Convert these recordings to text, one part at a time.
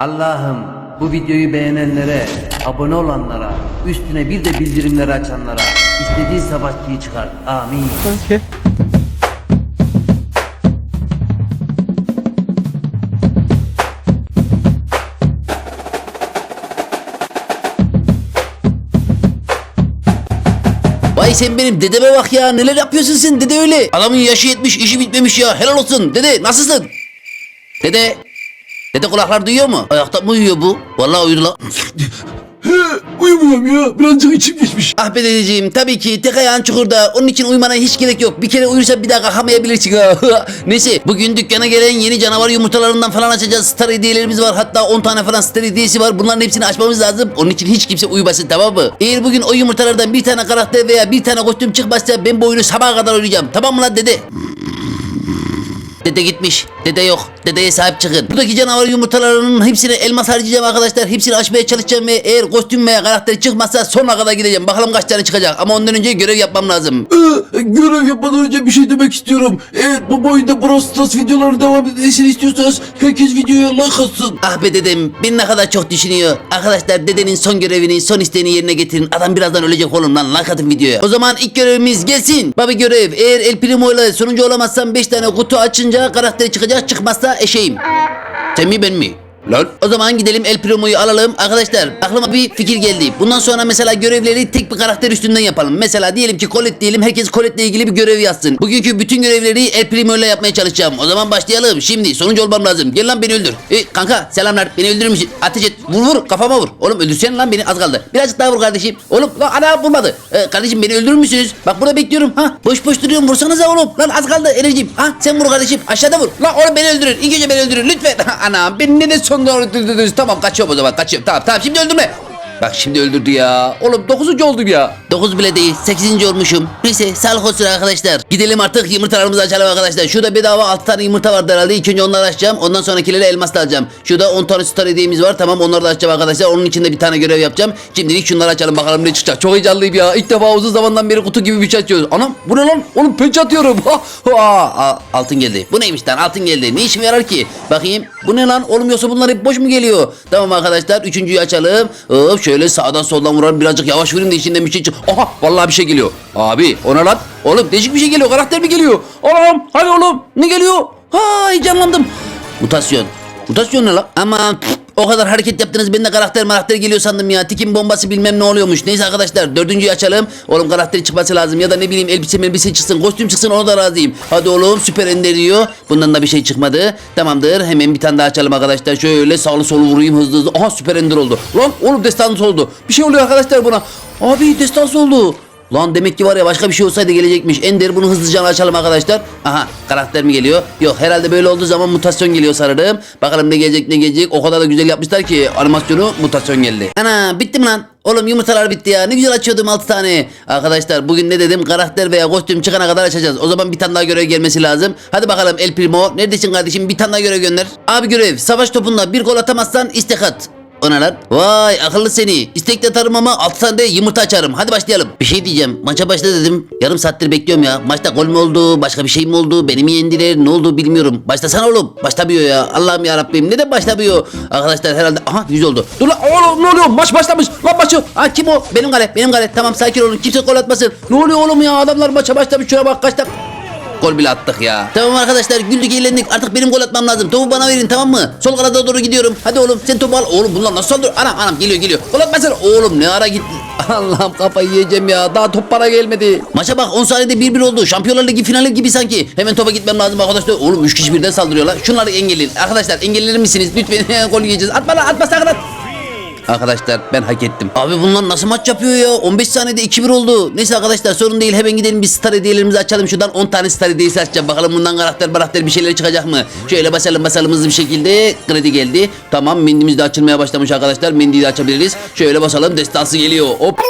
Allah'ım bu videoyu beğenenlere, abone olanlara, üstüne bir de bildirimleri açanlara istediğin savaşçıyı çıkart. Amin. Okey. Vay sen benim dedeme bak ya neler yapıyorsun sen dede öyle. Adamın yaşı yetmiş işi bitmemiş ya helal olsun dede nasılsın? Dede. Dede kulaklar duyuyor mu? Ayakta mı uyuyor bu? Vallahi uyudu lan. He, uyumuyorum ya. Birazcık içim geçmiş. ah be dedeciğim tabii ki tek ayağın çukurda. Onun için uyumana hiç gerek yok. Bir kere uyursa bir daha kalkamayabilirsin. Neyse bugün dükkana gelen yeni canavar yumurtalarından falan açacağız. Star hediyelerimiz var. Hatta 10 tane falan star hediyesi var. Bunların hepsini açmamız lazım. Onun için hiç kimse uyumasın tamam mı? Eğer bugün o yumurtalardan bir tane karakter veya bir tane kostüm çıkmazsa ben bu oyunu sabaha kadar oynayacağım. Tamam mı lan dede? Dede gitmiş. Dede yok. Dedeye sahip çıkın. Buradaki canavar yumurtalarının hepsine elmas harcayacağım arkadaşlar. Hepsini açmaya çalışacağım ve eğer kostüm veya karakter çıkmazsa sonuna kadar gideceğim. Bakalım kaç tane çıkacak. Ama ondan önce görev yapmam lazım. Ee, görev yapmadan önce bir şey demek istiyorum. Eğer bu boyunda Brawl Stars videoları devam etmesini istiyorsanız herkes videoya like atsın. Ah be dedem beni ne kadar çok düşünüyor. Arkadaşlar dedenin son görevini son isteğini yerine getirin. Adam birazdan ölecek oğlum lan like atın videoya. O zaman ilk görevimiz gelsin. Baba görev eğer El Primo ile sonuncu olamazsam 5 tane kutu açınca karakteri çıkacak çıkmazsa eşeğim. Sen mi ben mi? Lan. O zaman gidelim El Primo'yu alalım. Arkadaşlar aklıma bir fikir geldi. Bundan sonra mesela görevleri tek bir karakter üstünden yapalım. Mesela diyelim ki Colette diyelim. Herkes Colette'le ilgili bir görev yazsın. Bugünkü bütün görevleri El Primo ile yapmaya çalışacağım. O zaman başlayalım. Şimdi sonuncu olmam lazım. Gel lan beni öldür. E, kanka selamlar. Beni öldürür müsün? Ateş et. Vur vur kafama vur. Oğlum öldürsene lan beni az kaldı. Birazcık daha vur kardeşim. Oğlum lan ana vurmadı. E, kardeşim beni öldürür müsünüz? Bak burada bekliyorum. Ha boş boş duruyorum. Vursanıza oğlum. Lan az kaldı enerjim. Ha sen vur kardeşim. Aşağıda vur. Lan oğlum beni öldürür. İlk önce beni öldürür. Lütfen. Ana beni ne öldürdünüz. Tamam kaçıyorum o zaman. Kaçıyorum. Tamam tamam şimdi öldürme. Bak şimdi öldürdü ya. Oğlum 9. oldum ya. 9 bile değil. 8. olmuşum. Neyse sağlık olsun arkadaşlar. Gidelim artık yumurtalarımızı açalım arkadaşlar. Şurada bedava 6 tane yumurta vardı herhalde. İlk önce onları açacağım. Ondan sonrakileri elmas da alacağım. Şurada 10 tane star hediyemiz var. Tamam onları da açacağım arkadaşlar. Onun içinde bir tane görev yapacağım. Şimdilik şunları açalım bakalım ne çıkacak. Çok heyecanlıyım ya. İlk defa uzun zamandan beri kutu gibi bir şey açıyoruz. Anam bu ne lan? Oğlum pençe atıyorum. Altın geldi. Bu neymiş lan? Altın geldi. Ne işime yarar ki? Bakayım. Bu ne lan? Oğlum yoksa bunlar hep boş mu geliyor? Tamam arkadaşlar. Üçüncüyü açalım. Hop şöyle sağdan soldan vuralım. Birazcık yavaş vurayım da içinden bir şey çık. Aha vallahi bir şey geliyor. Abi ona lan. Oğlum değişik bir şey geliyor. Karakter mi geliyor? Oğlum hadi oğlum. Ne geliyor? Ha heyecanlandım. Mutasyon. Mutasyon ne lan? Aman pf, o kadar hareket yaptınız ben de karakter karakter geliyor sandım ya. Tikin bombası bilmem ne oluyormuş. Neyse arkadaşlar dördüncüyü açalım. Oğlum karakteri çıkması lazım ya da ne bileyim elbise elbise çıksın kostüm çıksın ona da razıyım. Hadi oğlum süper ender diyor. Bundan da bir şey çıkmadı. Tamamdır hemen bir tane daha açalım arkadaşlar. Şöyle sağlı solu vurayım hızlı hızlı. Aha süper ender oldu. Lan oğlum destansı oldu. Bir şey oluyor arkadaşlar buna. Abi destansı oldu. Lan demek ki var ya başka bir şey olsaydı gelecekmiş. Ender bunu hızlıca açalım arkadaşlar. Aha karakter mi geliyor? Yok herhalde böyle olduğu zaman mutasyon geliyor sanırım. Bakalım ne gelecek ne gelecek. O kadar da güzel yapmışlar ki animasyonu mutasyon geldi. Ana bitti mi lan? Oğlum yumurtalar bitti ya. Ne güzel açıyordum 6 tane. Arkadaşlar bugün ne dedim? Karakter veya kostüm çıkana kadar açacağız. O zaman bir tane daha görev gelmesi lazım. Hadi bakalım El Primo. Neredesin kardeşim? Bir tane daha görev gönder. Abi görev. Savaş topunda bir gol atamazsan istek at. O ne lan? Vay akıllı seni. İstekli atarım ama 6 tane de yumurta açarım. Hadi başlayalım. Bir şey diyeceğim. Maça başla dedim. Yarım saattir bekliyorum ya. Maçta gol mü oldu? Başka bir şey mi oldu? Beni mi yendiler? Ne oldu bilmiyorum. Başlasana oğlum. Başlamıyor ya. Allah'ım ya Rabbim. Neden başlamıyor? Arkadaşlar herhalde. Aha 100 oldu. Dur lan oğlum ne oluyor? Maç başlamış. Lan maçı. Ha kim o? Benim kale. Benim kale. Tamam sakin olun. Kimse gol atmasın. Ne oluyor oğlum ya? Adamlar maça başlamış. Şuna bak kaç dakika. Gol bile attık ya. Tamam arkadaşlar güldük eğlendik. Artık benim gol atmam lazım. Topu bana verin tamam mı? Sol kanada doğru gidiyorum. Hadi oğlum sen topu al. Oğlum bunlar nasıl saldırıyor? Anam anam geliyor geliyor. Gol atmasın. Oğlum ne ara gitti. Allah'ım kafayı yiyeceğim ya. Daha top para gelmedi. Maça bak 10 saniyede 1-1 oldu. Şampiyonlar Ligi finali gibi sanki. Hemen topa gitmem lazım arkadaşlar. Oğlum 3 kişi birden saldırıyorlar. Şunları engelleyin. Arkadaşlar engellenir misiniz? Lütfen gol yiyeceğiz. Atma lan atma sakın at. Arkadaşlar ben hak ettim. Abi bunlar nasıl maç yapıyor ya? 15 saniyede 2-1 oldu. Neyse arkadaşlar sorun değil. Hemen gidelim bir star hediyelerimizi açalım. Şuradan 10 tane star hediyesi açacağım. Bakalım bundan karakter karakter bir şeyler çıkacak mı? Şöyle basalım basalım hızlı bir şekilde. Kredi geldi. Tamam mendimiz de açılmaya başlamış arkadaşlar. Mendiyi de açabiliriz. Şöyle basalım. Destansı geliyor. Hop.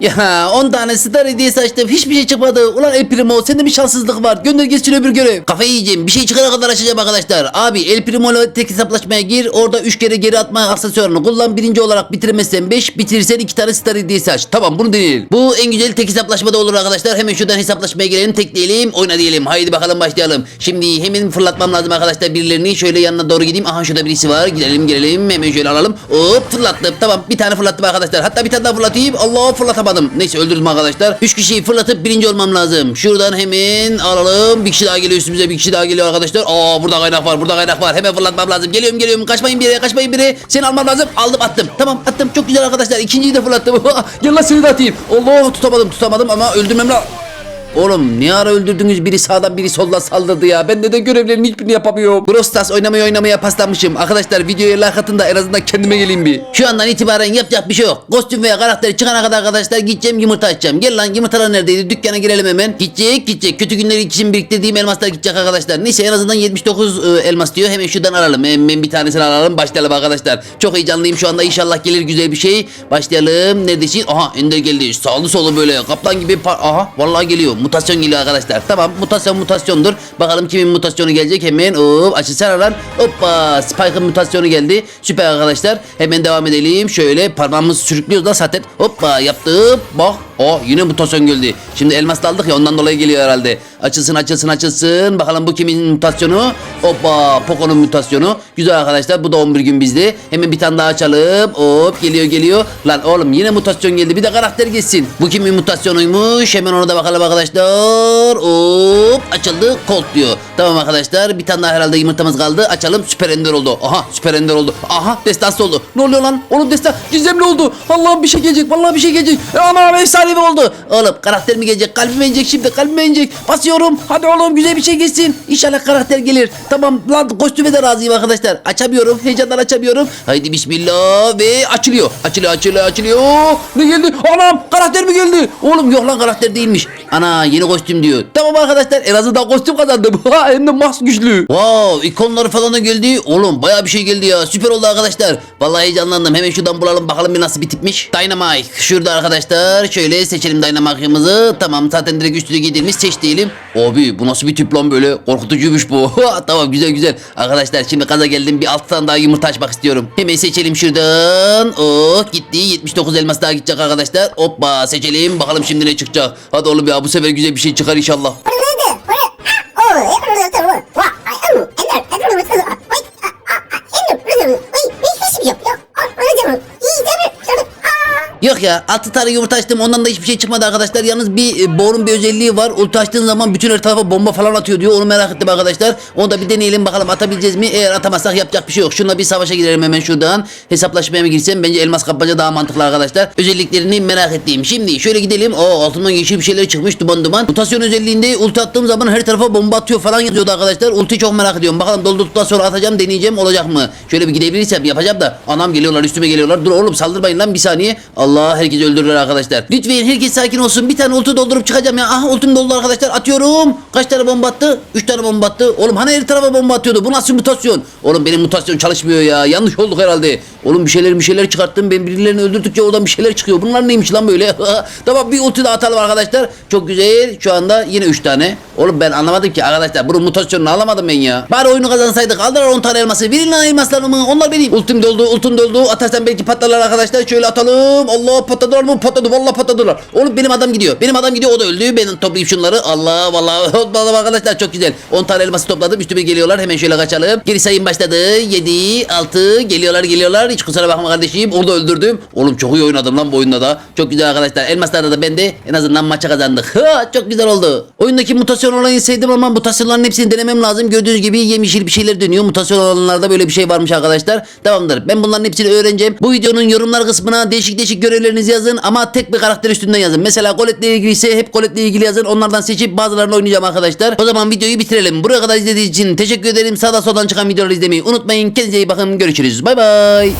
Ya 10 tane star hediyesi açtım hiçbir şey çıkmadı. Ulan El Primo sende bir şanssızlık var. Gönder geçsin öbür görev. Kafayı yiyeceğim. Bir şey çıkana kadar açacağım arkadaşlar. Abi El Primo ile tek hesaplaşmaya gir. Orada 3 kere geri atma aksesuarını kullan. Birinci olarak bitiremezsen 5 bitirirsen 2 tane star hediyesi aç. Tamam bunu deneyelim. Bu en güzel tek hesaplaşmada olur arkadaşlar. Hemen şuradan hesaplaşmaya girelim. Tekleyelim. Oyna diyelim. Haydi bakalım başlayalım. Şimdi hemen fırlatmam lazım arkadaşlar birilerini. Şöyle yanına doğru gideyim. Aha şurada birisi var. Gidelim girelim. Hemen şöyle alalım. Hop fırlattım. Tamam bir tane fırlattım arkadaşlar. Hatta bir tane daha fırlatayım. Allah fırlatamadım. Neyse öldürdüm arkadaşlar. 3 kişiyi fırlatıp birinci olmam lazım. Şuradan hemen alalım. Bir kişi daha geliyor üstümüze. Bir kişi daha geliyor arkadaşlar. Aa burada kaynak var. Burada kaynak var. Hemen fırlatmam lazım. Geliyorum geliyorum. Kaçmayın bir yere. Kaçmayın bir yere. Seni almam lazım. Aldım attım. Tamam attım. Çok güzel arkadaşlar. İkinciyi de fırlattım. Gel lan seni de atayım. Allah tutamadım tutamadım ama öldürmem lazım. Oğlum ne ara öldürdünüz biri sağdan biri soldan saldırdı ya. Ben neden görevlerin hiçbirini yapamıyorum. Brawl Stars oynamaya paslanmışım. Arkadaşlar videoya like atın da en azından kendime geleyim bir. Şu andan itibaren yapacak bir şey yok. Kostüm veya karakteri çıkana kadar arkadaşlar gideceğim yumurta açacağım. Gel lan yumurtalar neredeydi? Dükkana girelim hemen. Gidecek gidecek. Kötü günler için biriktirdiğim elmaslar gidecek arkadaşlar. Neyse en azından 79 e, elmas diyor. Hemen şuradan alalım. Hemen bir tanesini alalım. Başlayalım arkadaşlar. Çok heyecanlıyım şu anda. İnşallah gelir güzel bir şey. Başlayalım. Neredesin? Aha Ender geldi. Sağlı solu böyle kaplan gibi. Aha vallahi geliyor. Mutasyon geliyor arkadaşlar. Tamam mutasyon mutasyondur. Bakalım kimin mutasyonu gelecek. Hemen hop açılsana lan. Hoppa Spike'ın mutasyonu geldi. Süper arkadaşlar. Hemen devam edelim. Şöyle parmağımızı sürüklüyoruz da zaten. Hoppa yaptım. Bak. Oh yine mutasyon geldi. Şimdi elmas aldık ya ondan dolayı geliyor herhalde. Açılsın açılsın açılsın. Bakalım bu kimin mutasyonu? Hoppa Poco'nun mutasyonu. Güzel arkadaşlar bu da 11 gün bizde. Hemen bir tane daha açalım. Hop geliyor geliyor. Lan oğlum yine mutasyon geldi. Bir de karakter geçsin. Bu kimin mutasyonuymuş? Hemen ona da bakalım arkadaşlar. Hop açıldı. Colt diyor. Tamam arkadaşlar bir tane daha herhalde yumurtamız kaldı. Açalım süper ender oldu. Aha süper ender oldu. Aha destansı oldu. Ne oluyor lan? Oğlum destan gizemli oldu. Allah'ım bir şey gelecek. Vallahi bir şey gelecek. Aman efsanevi oldu. Oğlum karakter mi gelecek? Kalbime inecek şimdi. Kalbime inecek. Basıyorum. Hadi oğlum güzel bir şey geçsin. İnşallah karakter gelir. Tamam lan kostüme de razıyım arkadaşlar. Açamıyorum. Heyecandan açamıyorum. Haydi bismillah ve açılıyor. Açılıyor açılıyor açılıyor. Ne geldi? Anam karakter mi geldi? Oğlum yok lan karakter değilmiş. Ana yeni kostüm diyor. Tamam arkadaşlar en azından kostüm kazandım. Ha, Hem de mas güçlü. Wow ikonları falan da geldi. Oğlum baya bir şey geldi ya. Süper oldu arkadaşlar. Vallahi heyecanlandım. Hemen şuradan bulalım bakalım bir nasıl bir. Dynamite. Şurada arkadaşlar. Şöyle seçelim Dynamite'ımızı. Tamam zaten direkt üstüne giydirmiş. Seç diyelim. Abi bu nasıl bir tip lan böyle? Korkutucuymuş bu. tamam güzel güzel. Arkadaşlar şimdi kaza geldim. Bir alt daha yumurta açmak istiyorum. Hemen seçelim şuradan. Oh gitti. 79 elmas daha gidecek arkadaşlar. Hoppa seçelim. Bakalım şimdi ne çıkacak. Hadi oğlum ya bu sefer güzel bir şey çıkar inşallah. Yok ya 6 tane yumurta açtım ondan da hiçbir şey çıkmadı arkadaşlar. Yalnız bir e, borun bir özelliği var. Ulti açtığın zaman bütün her tarafa bomba falan atıyor diyor. Onu merak ettim arkadaşlar. Onu da bir deneyelim bakalım atabileceğiz mi? Eğer atamazsak yapacak bir şey yok. Şununla bir savaşa girelim hemen şuradan. Hesaplaşmaya mı girsem? Bence elmas kapmaca daha mantıklı arkadaşlar. Özelliklerini merak ettiğim. Şimdi şöyle gidelim. Oo altından yeşil bir şeyler çıkmış duman duman. Mutasyon özelliğinde ulti attığım zaman her tarafa bomba atıyor falan yazıyordu arkadaşlar. Ulti çok merak ediyorum. Bakalım doldurduktan sonra atacağım deneyeceğim olacak mı? Şöyle bir gidebilirsem yapacağım da. Anam geliyorlar üstüme geliyorlar. Dur oğlum saldırmayın lan bir saniye. Allah herkes öldürürler arkadaşlar. Lütfen herkes sakin olsun. Bir tane ulti doldurup çıkacağım ya. Ah ultim doldu arkadaşlar. Atıyorum. Kaç tane bomba attı? 3 tane bomba attı. Oğlum hani her tarafa bomba atıyordu. Bu nasıl mutasyon? Oğlum benim mutasyon çalışmıyor ya. Yanlış olduk herhalde. Oğlum bir şeyler bir şeyler çıkarttım. Ben birilerini öldürdükçe oradan bir şeyler çıkıyor. Bunlar neymiş lan böyle? tamam bir ulti daha atalım arkadaşlar. Çok güzel. Şu anda yine 3 tane. Oğlum ben anlamadım ki arkadaşlar. Bunun mutasyonunu alamadım ben ya. Bari oyunu kazansaydık. Aldılar 10 tane elması. Verin lan elmaslarımı. Onlar benim. Ultim doldu. Ultim doldu. Atarsan belki patlarlar arkadaşlar. Şöyle atalım. Allah patladılar mı? Patladı. Vallahi patladılar. Oğlum benim adam gidiyor. Benim adam gidiyor. O da öldü. Ben toplayayım şunları. Allah vallahi. Vallahi arkadaşlar çok güzel. 10 tane elması topladım. Üstüme geliyorlar. Hemen şöyle kaçalım. Geri sayım başladı. 7, 6 geliyorlar geliyorlar. Hiç kusura bakma kardeşim. Orada öldürdüm. Oğlum çok iyi oynadım lan bu oyunda da. Çok güzel arkadaşlar. Elmaslarda da ben de en azından maça kazandık. Ha, çok güzel oldu. Oyundaki mutasyon olayını sevdim ama mutasyonların hepsini denemem lazım. Gördüğünüz gibi yemyeşil bir şeyler dönüyor. Mutasyon olanlarda böyle bir şey varmış arkadaşlar. Tamamdır. Ben bunların hepsini öğreneceğim. Bu videonun yorumlar kısmına değişik değişik görevlerinizi yazın ama tek bir karakter üstünden yazın. Mesela Colette'le ilgili ise hep Colette'le ilgili yazın. Onlardan seçip bazılarını oynayacağım arkadaşlar. O zaman videoyu bitirelim. Buraya kadar izlediğiniz için teşekkür ederim. Sağda soldan çıkan videoları izlemeyi unutmayın. Kendinize iyi bakın. Görüşürüz. Bay bay.